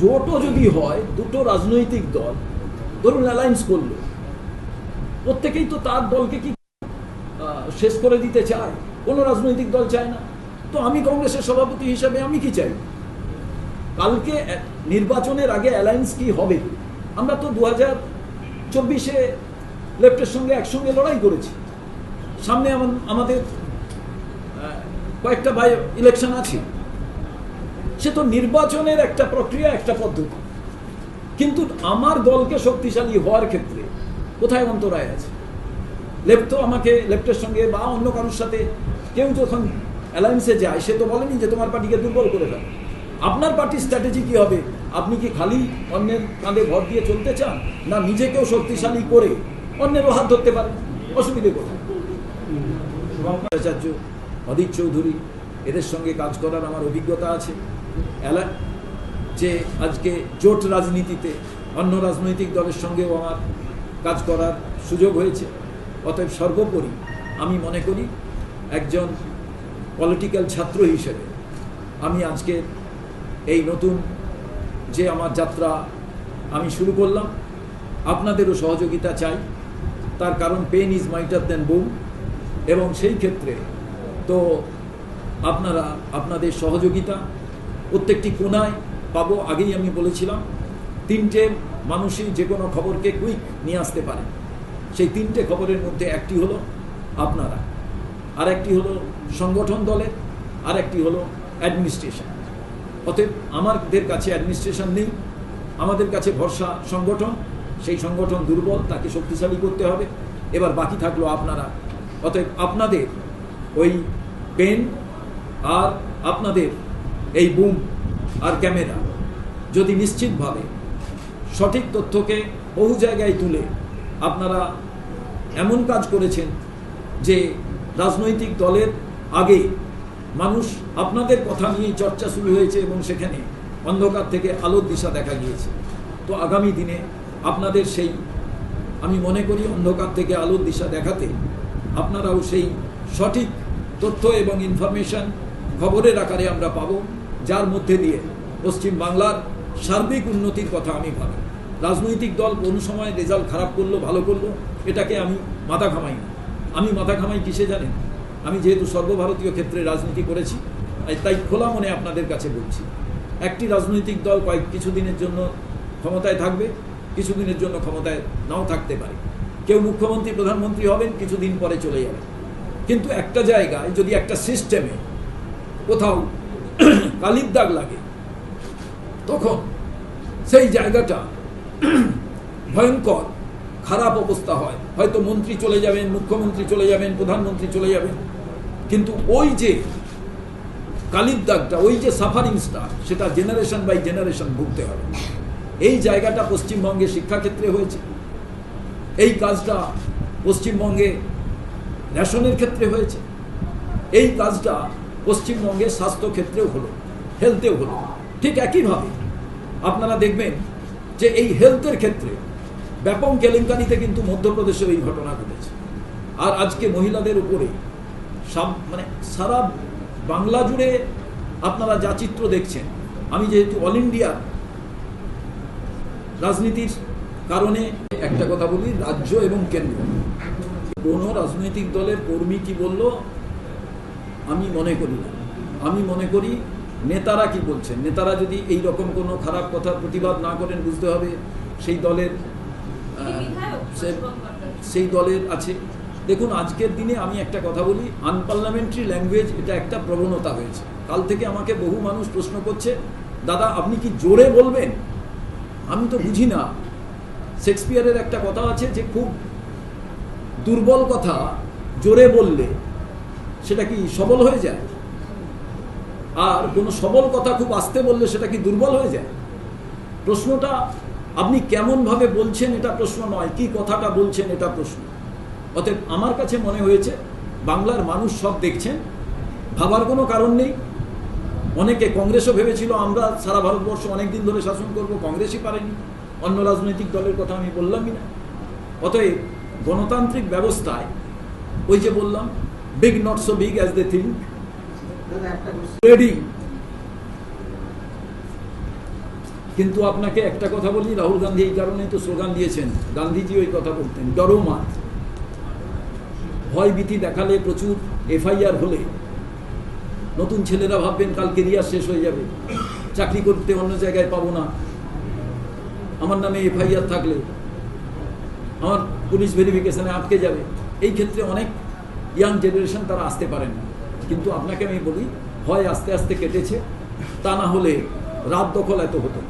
জোটও যদি হয়, দুটো রাজনৈতিক দল, ধরুন অ্যালায়েন্স করল। প্রত্যেকেই তো তার দলকে কি শেষ করে দিতে চায়? কোনো রাজনৈতিক দল চায় না। তো আমি কংগ্রেসের সভাপতি হিসাবে আমি কি চাই? কালকে নির্বাচনের আগে অ্যালায়েন্স কি হবে? আমরা তো দু হাজার চব্বিশে লেফটের সঙ্গে একসঙ্গে লড়াই করেছি। সামনে আমা- আমাদের কয়েকটা বাই ইলেকশন আছে। সে তো নির্বাচনের একটা প্রক্রিয়া একটা পদ্ধতি। কিন্তু আমার দলকে শক্তিশালী হওয়ার ক্ষেত্রে কোথায় অন্তরায় আছে? লেফট তো আমাকে লেফটের সঙ্গে বা অন্য কারোর সাথে কেউ যখন অ্যালায়েন্সে যায় সে তো বলেনি যে তোমার পার্টিকে দুর্বল করে ফেল। আপনার পার্টির স্ট্র্যাটেজি কি হবে? আপনি কি খালি অন্যের কাঁধে ভর দিয়ে চলতে চান? না নিজেকেও শক্তিশালী করে অন্যেরও হাত ধরতে পারেন? অসুবিধে কোথায়? ভট্টাচার্য অদিত চৌধুরী এদের সঙ্গে কাজ করার আমার অভিজ্ঞতা আছে। যে আজকে জোট রাজনীতিতে অন্য রাজনৈতিক দলের সঙ্গেও আমার কাজ করার সুযোগ হয়েছে। অতএব সর্বোপরি আমি মনে করি একজন পলিটিক্যাল ছাত্র হিসেবে আমি আজকে এই নতুন যে আমার যাত্রা আমি শুরু করলাম, আপনাদেরও সহযোগিতা চাই। তার কারণ pen is mightier than boom এবং সেই ক্ষেত্রে তো আপনারা, আপনাদের সহযোগিতা প্রত্যেকটি কোনায় পাবো, আগেই আমি বলেছিলাম, তিনটে মানুষই যে কোনো খবরকে কুইক নিয়ে আসতে পারে। সেই তিনটে খবরের মধ্যে একটি হলো আপনারা আর একটি হলো সংগঠন দলের আর একটি হলো অ্যাডমিনিস্ট্রেশন। অতএব আমাদের কাছে অ্যাডমিনিস্ট্রেশন নেই, আমাদের কাছে ভরসা সংগঠন, সেই সংগঠন দুর্বল, তাকে শক্তিশালী করতে হবে। এবার বাকি থাকল আপনারা। অতএব আপনাদের ওই পেন আর আপনাদের এই বুম আর ক্যামেরা যদি নিশ্চিতভাবে সঠিক তথ্যকে বহু জায়গায় তুলে আপনারা এমন কাজ করেছেন যে রাজনৈতিক দলের আগে মানুষ আপনাদের কথা নিয়েই চর্চা শুরু হয়েছে এবং সেখানে অন্ধকার থেকে আলোর দিশা দেখা গিয়েছে। তো আগামী দিনে আপনাদের সেই, আমি মনে করি অন্ধকার থেকে আলোর দিশা দেখাতে আপনারাও সেই সঠিক তথ্য এবং ইনফরমেশন খবরের আকারে আমরা পাবো। যার মধ্যে দিয়ে পশ্চিম বাংলার সার্বিক উন্নতির কথা আমি ভাবি। রাজনৈতিক দল কোন সময় রেজাল্ট খারাপ করল, ভালো করল, এটাকে আমি মাথা ঘামাই না। আমি মাথা ঘামাই কিসে জানেন? আমি যেহেতু সর্বভারতীয় ক্ষেত্রে রাজনীতি করেছি, তাই- খোলা মনে আপনাদের কাছে বলছি। একটি রাজনৈতিক দল কয়েক কিছুদিনের জন্য ক্ষমতায় থাকবে কিছুদিনের জন্য ক্ষমতায় নাও থাকতে পারে। কেউ মুখ্যমন্ত্রী, প্রধানমন্ত্রী হবেন, কিছুদিন পরে চলে যাবেন। কিন্তু একটা জায়গায়, যদি একটা সিস্টেমে কোথাও কালির দাগ লাগে। তখন সেই জায়গাটা ভয়ঙ্কর, খারাপ অবস্থা হয়। হয়তো মন্ত্রী চলে যাবেন, মুখ্যমন্ত্রী চলে যাবেন, প্রধানমন্ত্রী চলে যাবেন। কিন্তু ওই যে কালির দাগটা, ওই যে সাফারিংসটা সেটা জেনারেশন বাই জেনারেশন ভুগতে হবে। এই জায়গাটা পশ্চিমবঙ্গে শিক্ষাক্ষেত্রে হয়েছে। এই কাজটা পশ্চিমবঙ্গে রেশনের ক্ষেত্রে হয়েছে। এই কাজটা পশ্চিমবঙ্গে স্বাস্থ্যক্ষেত্রেও হলো। হেলথেও হলো। ঠিক একইভাবে আপনারা দেখবেন যে এই হেলথের ক্ষেত্রে ব্যাপক কেলেঙ্কারিতে কিন্তু মধ্যপ্রদেশেও এই ঘটনা ঘটেছে। আর আজকে মহিলাদের উপরে সব মানে সারা বাংলা জুড়ে আপনারা যা চিত্র দেখছেন, আমি যেহেতু অল ইন্ডিয়া রাজনীতির কারণে একটা কথা বলি, রাজ্য এবং কেন্দ্র। কোনো রাজনৈতিক দলের কর্মী কি বলল, আমি মনে করি আমি মনে করি নেতারা কি বলছেন? নেতারা যদি এই রকম কোনো খারাপ কথার প্রতিবাদ না করেন বুঝতে হবে সেই দলের সেই দলের আছে। দেখুন আজকের দিনে আমি একটা কথা বলি আনপার্লামেন্টারি ল্যাঙ্গুয়েজ এটা একটা প্রবণতা হয়েছে। কাল থেকে আমাকে বহু মানুষ প্রশ্ন করছে দাদা আপনি কি জোরে বলবেন? আমি তো বুঝি না। শেক্সপিয়ারের একটা কথা আছে যে খুব দুর্বল কথা জোরে বললে সেটা কি সবল হয়ে যায়? আর কোনো সবল কথা খুব আস্তে বললে সেটা কি দুর্বল হয়ে যায়? প্রশ্নটা, আপনি কেমনভাবে বলছেন এটা প্রশ্ন নয়, কি কথাটা বলছেন এটা প্রশ্ন। অতএব আমার কাছে মনে হয়েছে, বাংলার মানুষ সব দেখছেন, ভাবার কোনো কারণ নেই। অনেকে কংগ্রেসও ভেবেছিল, আমরা সারা ভারতবর্ষ অনেক দিন ধরে শাসন করব, কংগ্রেসই পারেনি। অন্য রাজনৈতিক দলের কথা আমি বললামই না। অতএব গণতান্ত্রিক ব্যবস্থায়, ওই যে বললাম big not so big as they think. Ready কিন্তু আপনাকে একটা কথা বলি, রাহুল গান্ধী এই কারণেই তো স্লোগান দিয়েছেন। গান্ধীজি ওই কথা বলতেন, ডরো মাত ভয় ভীতি দেখালে প্রচুর এফআইআর হলে। নতুন ছেলেরা ভাববেন কাল কেরিয়ার শেষ হয়ে যাবে। চাকরি করতে অন্য জায়গায় পাবো না। আমার নামে এফআইআর থাকলে আমার পুলিশ ভেরিফিকেশনে আটকে যাবে। এই ক্ষেত্রে অনেক ইয়াং জেনারেশন তারা আসতে পারেন না। কিন্তু আপনাকে আমি বলি হয় আস্তে আস্তে কেটেছে, তা না হলে রাত দখল এত হতো